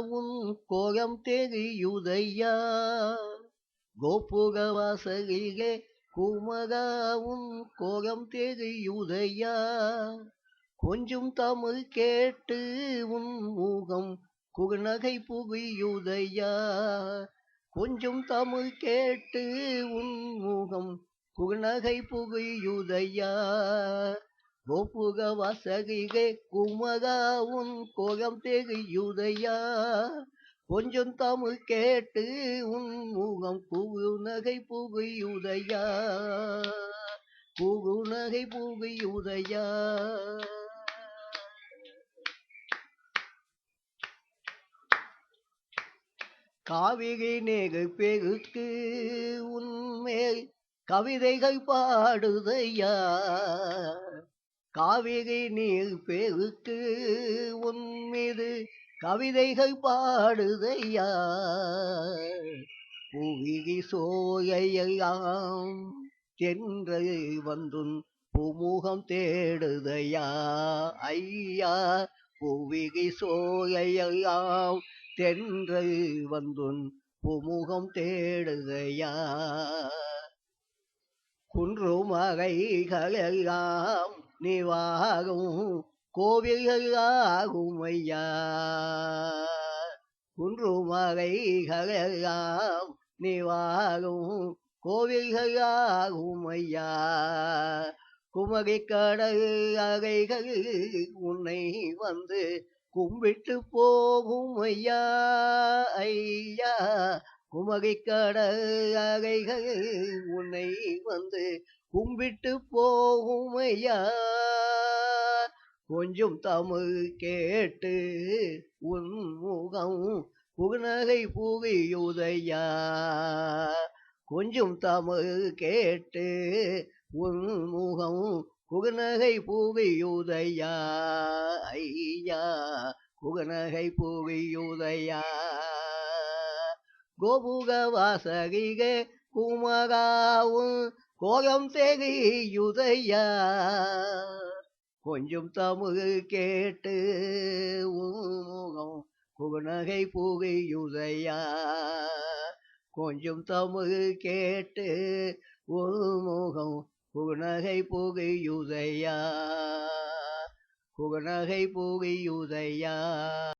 உன் கோலம் தெரியுதையா? கோபுர வாசலிலே குமரா உன் கோலம் தெரியுதையா? கொஞ்சம் தமிழ் கேட்டு உன் முகம் குறுநகை புரியுதையா கொஞ்சம் தமிழ் கேட்டு உன் முகம் குறுநகை புரியுதையா ஒப்புக வசகிகை குமகாவும் கோகம் கோலம் கொஞ்சம் தமிழ் கேட்டு உன் முகம் புகுநகை புரியுதையா புகுநகை புரியுதையா காவிகை நேகு பெருக்கு உன்மேல் கவிதைகள் பாடுதையா? காவிரி நீர் பெருக்கு உன்மீது கவிதைகள் பாடுதையா புவிகி சோயையெல்லாம் சென்று வந்துன் புமுகம் தேடுதையா? ஐயா புவிகி சோயையெல்லாம் தென்று வந்துன் புமுகம் தேடுதையா? குன்றுமகைகளெல்லாம் நிவாகும் கோவில்களாகும் ஐயா. குன்றுமகைகளெல்லாம் நிவாகும் கோவில்களாகும் ஐயா. குமரி கடல் அகைகள் உன்னை வந்து கும்பிட்டு போகும் ஐயா ஐயா. குமரி கடல் உன்னை வந்து கும்பிட்டு போகும் ஐயா கொஞ்சம் தமிழ் கேட்டு உன் முகம் புகநகை புவியுதையா? கொஞ்சம் தமிழ் கேட்டு உன் முகம் புகநகை புவியுதையா? ஐயா புகநகை புவியுதையா? கோபுக வாசகிக குமராவும் கோலம் தெரியுதையா கொஞ்சம் தமிழ் கேட்டு முகம் புகநகை புகையுதையா கொஞ்சம் தமிழ் கேட்டு முகம் புகநகை புகையுதையா புகநகை புகையுதையா